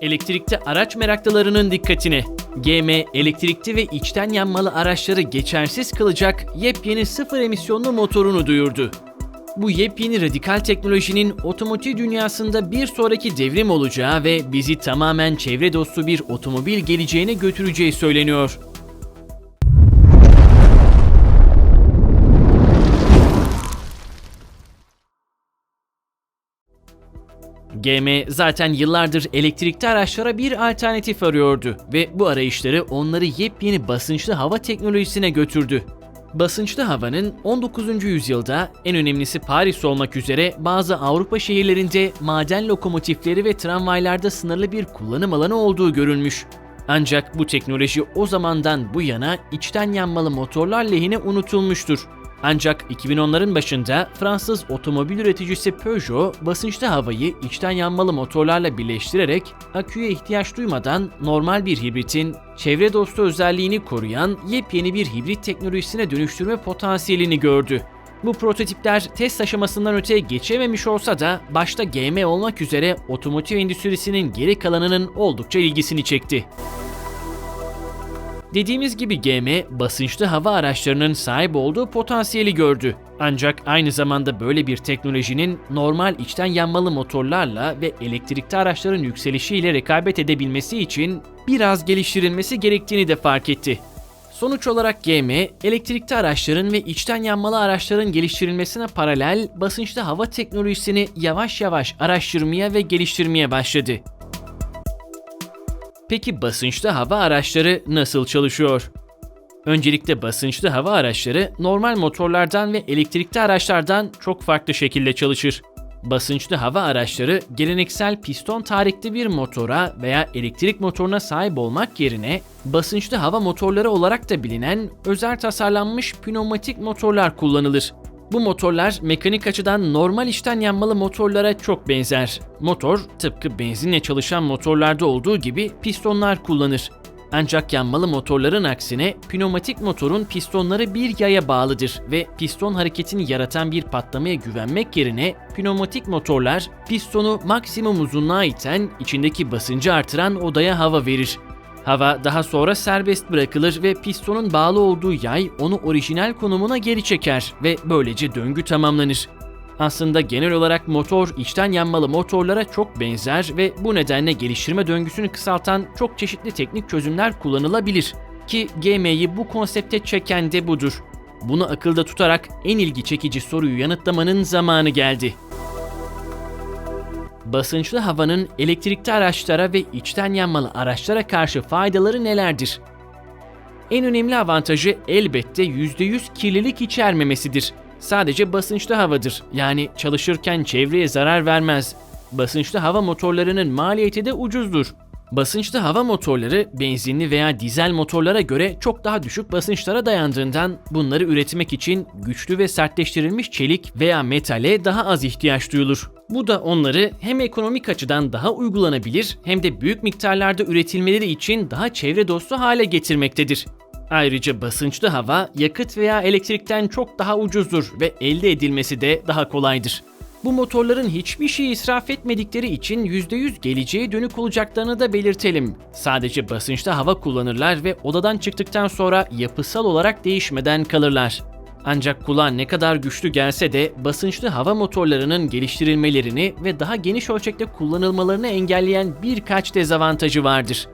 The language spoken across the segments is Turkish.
elektrikli araç meraklılarının dikkatine. GM elektrikli ve içten yanmalı araçları geçersiz kılacak yepyeni sıfır emisyonlu motorunu duyurdu. Bu yepyeni radikal teknolojinin otomotiv dünyasında bir sonraki devrim olacağı ve bizi tamamen çevre dostu bir otomobil geleceğine götüreceği söyleniyor. GM zaten yıllardır elektrikli araçlara bir alternatif arıyordu ve bu arayışları onları yepyeni basınçlı hava teknolojisine götürdü. Basınçlı havanın 19. yüzyılda en önemlisi Paris olmak üzere bazı Avrupa şehirlerinde maden lokomotifleri ve tramvaylarda sınırlı bir kullanım alanı olduğu görülmüş. Ancak bu teknoloji o zamandan bu yana içten yanmalı motorlar lehine unutulmuştur. Ancak 2010'ların başında Fransız otomobil üreticisi Peugeot basınçlı havayı içten yanmalı motorlarla birleştirerek aküye ihtiyaç duymadan normal bir hibritin çevre dostu özelliğini koruyan yepyeni bir hibrit teknolojisine dönüştürme potansiyelini gördü. Bu prototipler test aşamasından öteye geçememiş olsa da başta GM olmak üzere otomotiv endüstrisinin geri kalanının oldukça ilgisini çekti. Dediğimiz gibi GM, basınçlı hava araçlarının sahip olduğu potansiyeli gördü. Ancak aynı zamanda böyle bir teknolojinin normal içten yanmalı motorlarla ve elektrikli araçların yükselişiyle rekabet edebilmesi için biraz geliştirilmesi gerektiğini de fark etti. Sonuç olarak GM, elektrikli araçların ve içten yanmalı araçların geliştirilmesine paralel basınçlı hava teknolojisini yavaş yavaş araştırmaya ve geliştirmeye başladı. Peki basınçlı hava araçları nasıl çalışıyor? Öncelikle basınçlı hava araçları normal motorlardan ve elektrikli araçlardan çok farklı şekilde çalışır. Basınçlı hava araçları geleneksel piston tarikli bir motora veya elektrik motoruna sahip olmak yerine basınçlı hava motorları olarak da bilinen özel tasarlanmış pneumatik motorlar kullanılır. Bu motorlar mekanik açıdan normal içten yanmalı motorlara çok benzer. Motor tıpkı benzinle çalışan motorlarda olduğu gibi pistonlar kullanır. Ancak yanmalı motorların aksine pneumatik motorun pistonları bir yaya bağlıdır ve piston hareketini yaratan bir patlamaya güvenmek yerine pneumatik motorlar pistonu maksimum uzunluğa iten, içindeki basıncı artıran odaya hava verir. Hava daha sonra serbest bırakılır ve pistonun bağlı olduğu yay onu orijinal konumuna geri çeker ve böylece döngü tamamlanır. Aslında genel olarak motor içten yanmalı motorlara çok benzer ve bu nedenle geliştirme döngüsünü kısaltan çok çeşitli teknik çözümler kullanılabilir. Ki GM'yi bu konsepte çeken de budur. Bunu akılda tutarak en ilgi çekici soruyu yanıtlamanın zamanı geldi basınçlı havanın elektrikli araçlara ve içten yanmalı araçlara karşı faydaları nelerdir? En önemli avantajı elbette %100 kirlilik içermemesidir. Sadece basınçlı havadır. Yani çalışırken çevreye zarar vermez. Basınçlı hava motorlarının maliyeti de ucuzdur. Basınçlı hava motorları benzinli veya dizel motorlara göre çok daha düşük basınçlara dayandığından bunları üretmek için güçlü ve sertleştirilmiş çelik veya metale daha az ihtiyaç duyulur. Bu da onları hem ekonomik açıdan daha uygulanabilir hem de büyük miktarlarda üretilmeleri için daha çevre dostu hale getirmektedir. Ayrıca basınçlı hava yakıt veya elektrikten çok daha ucuzdur ve elde edilmesi de daha kolaydır. Bu motorların hiçbir şey israf etmedikleri için %100 geleceğe dönük olacaklarını da belirtelim. Sadece basınçta hava kullanırlar ve odadan çıktıktan sonra yapısal olarak değişmeden kalırlar. Ancak kulağa ne kadar güçlü gelse de basınçlı hava motorlarının geliştirilmelerini ve daha geniş ölçekte kullanılmalarını engelleyen birkaç dezavantajı vardır.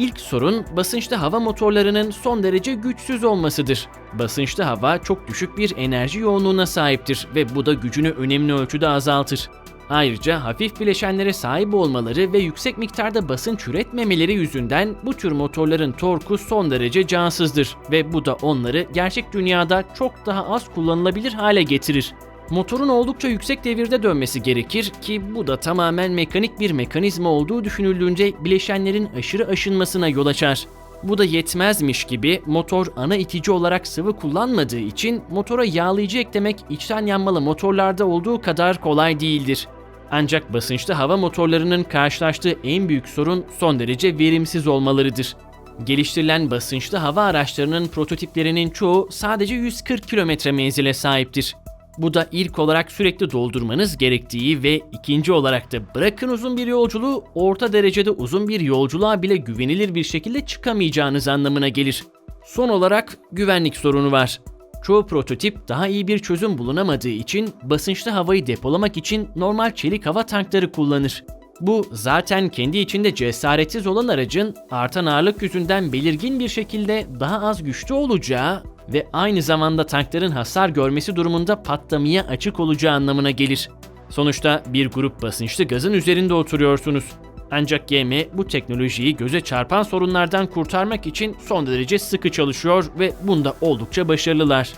İlk sorun basınçlı hava motorlarının son derece güçsüz olmasıdır. Basınçlı hava çok düşük bir enerji yoğunluğuna sahiptir ve bu da gücünü önemli ölçüde azaltır. Ayrıca hafif bileşenlere sahip olmaları ve yüksek miktarda basınç üretmemeleri yüzünden bu tür motorların torku son derece cansızdır ve bu da onları gerçek dünyada çok daha az kullanılabilir hale getirir. Motorun oldukça yüksek devirde dönmesi gerekir ki bu da tamamen mekanik bir mekanizma olduğu düşünüldüğünde bileşenlerin aşırı aşınmasına yol açar. Bu da yetmezmiş gibi motor ana itici olarak sıvı kullanmadığı için motora yağlayıcı eklemek içten yanmalı motorlarda olduğu kadar kolay değildir. Ancak basınçlı hava motorlarının karşılaştığı en büyük sorun son derece verimsiz olmalarıdır. Geliştirilen basınçlı hava araçlarının prototiplerinin çoğu sadece 140 km menzile sahiptir. Bu da ilk olarak sürekli doldurmanız gerektiği ve ikinci olarak da bırakın uzun bir yolculuğu, orta derecede uzun bir yolculuğa bile güvenilir bir şekilde çıkamayacağınız anlamına gelir. Son olarak güvenlik sorunu var. Çoğu prototip daha iyi bir çözüm bulunamadığı için basınçlı havayı depolamak için normal çelik hava tankları kullanır. Bu zaten kendi içinde cesaretsiz olan aracın artan ağırlık yüzünden belirgin bir şekilde daha az güçlü olacağı ve aynı zamanda tankların hasar görmesi durumunda patlamaya açık olacağı anlamına gelir. Sonuçta bir grup basınçlı gazın üzerinde oturuyorsunuz. Ancak GM bu teknolojiyi göze çarpan sorunlardan kurtarmak için son derece sıkı çalışıyor ve bunda oldukça başarılılar.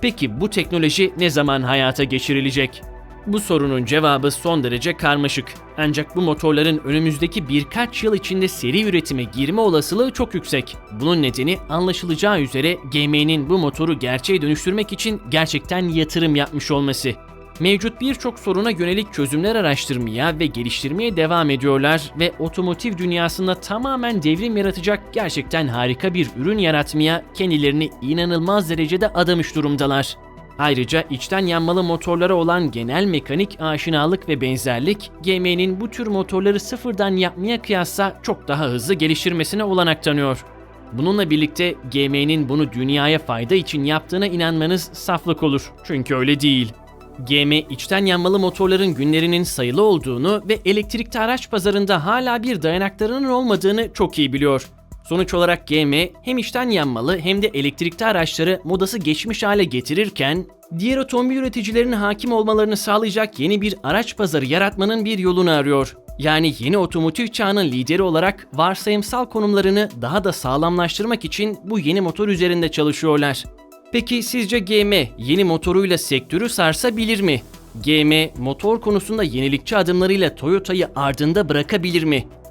Peki bu teknoloji ne zaman hayata geçirilecek? Bu sorunun cevabı son derece karmaşık. Ancak bu motorların önümüzdeki birkaç yıl içinde seri üretime girme olasılığı çok yüksek. Bunun nedeni anlaşılacağı üzere GM'nin bu motoru gerçeğe dönüştürmek için gerçekten yatırım yapmış olması. Mevcut birçok soruna yönelik çözümler araştırmaya ve geliştirmeye devam ediyorlar ve otomotiv dünyasında tamamen devrim yaratacak gerçekten harika bir ürün yaratmaya kendilerini inanılmaz derecede adamış durumdalar. Ayrıca içten yanmalı motorlara olan genel mekanik aşinalık ve benzerlik, GM'nin bu tür motorları sıfırdan yapmaya kıyasla çok daha hızlı geliştirmesine olanak tanıyor. Bununla birlikte GM'nin bunu dünyaya fayda için yaptığına inanmanız saflık olur. Çünkü öyle değil. GM içten yanmalı motorların günlerinin sayılı olduğunu ve elektrikli araç pazarında hala bir dayanaklarının olmadığını çok iyi biliyor. Sonuç olarak GM hem içten yanmalı hem de elektrikli araçları modası geçmiş hale getirirken diğer otomobil üreticilerinin hakim olmalarını sağlayacak yeni bir araç pazarı yaratmanın bir yolunu arıyor. Yani yeni otomotiv çağının lideri olarak varsayımsal konumlarını daha da sağlamlaştırmak için bu yeni motor üzerinde çalışıyorlar. Peki sizce GM yeni motoruyla sektörü sarsabilir mi? GM motor konusunda yenilikçi adımlarıyla Toyota'yı ardında bırakabilir mi?